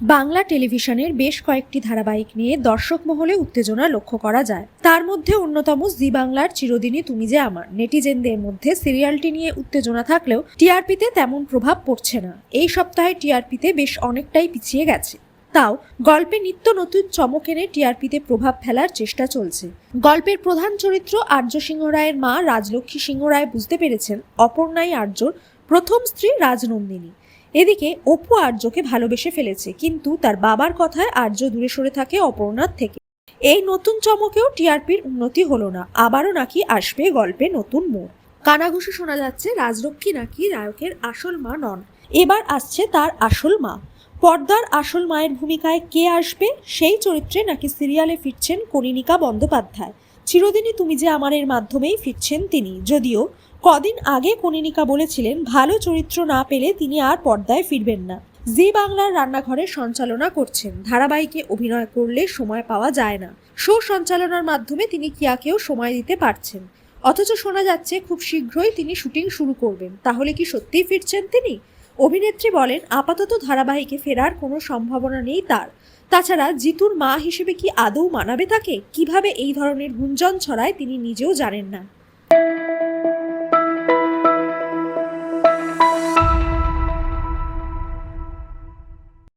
বাংলা টেলিভিশনের বেশ কয়েকটি ধারাবাহিক নিয়ে দর্শক মহলে উত্তেজনা লক্ষ্য করা যায়। তার মধ্যে অন্যতম জি বাংলার চিরদিনই তুমি যে আমার। নেটিজেনদের মধ্যে সিরিয়ালটি নিয়ে উত্তেজনা থাকলেও টিআরপিতে তেমন প্রভাব পড়ছে না। এই সপ্তাহে টিআরপিতে বেশ অনেকটাই পিছিয়ে গেছে। তাও গল্পে নিত্য নতুন চমক এনে টিআরপিতে প্রভাব ফেলার চেষ্টা চলছে। গল্পের প্রধান চরিত্র আর্য সিংহ রায়ের মা রাজলক্ষ্মী সিংহ রায় বুঝতে পেরেছেন, অপর্ণাই আর্যর প্রথম স্ত্রী রাজনন্দিনী। এদিকে অপু আর্যকে ভালোবেসে ফেলেছে, কিন্তু তার বাবার কথায় আর্য দূরে সরে থাকে অপর্ণার থেকে। এই নতুন চমকেও টিআরপির উন্নতি হলো না, আবারও নাকি আসবে গল্পে নতুন মোড়। কানাঘুষো শোনা যাচ্ছে রাজলক্ষ্মী নাকি নায়কের আসল মা নন, এবার আসছে তার আসল মা। পর্দার আসল মায়ের ভূমিকায় কে আসবে সেই চরিত্রে নাকি সিরিয়ালে ফিরছেন কনিনিকা বন্দ্যোপাধ্যায়। চিরদিনই তুমি যে আমার এর মাধ্যমেই ফিরছেন তিনি। যদিও কদিন আগে কনিনিকা বলেছিলেন, ভালো চরিত্র না পেলে তিনি আর পর্দায় ফিরবেন না। জি বাংলার রান্নাঘরে সঞ্চালনা করছেন। ধারাবাহিকে অভিনয় করলে সময় পাওয়া যায় না। শো সঞ্চালনার মাধ্যমে তিনি কিয়াকেও সময় দিতে পারছেন। অথচ শোনা যাচ্ছে, খুব শীঘ্রই তিনি শুটিং শুরু করবেন। তাহলে কি সত্যিই ফিরছেন তিনি? অভিনেত্রী বলেন, আপাতত ধারাবাহিকে ফেরার কোনো সম্ভাবনা নেই তার। তাছাড়া জিতুর মা হিসেবে কি আদৌ মানাবে তাকে? কীভাবে এই ধরনের গুঞ্জন ছড়ায় তিনি নিজেও জানেন না।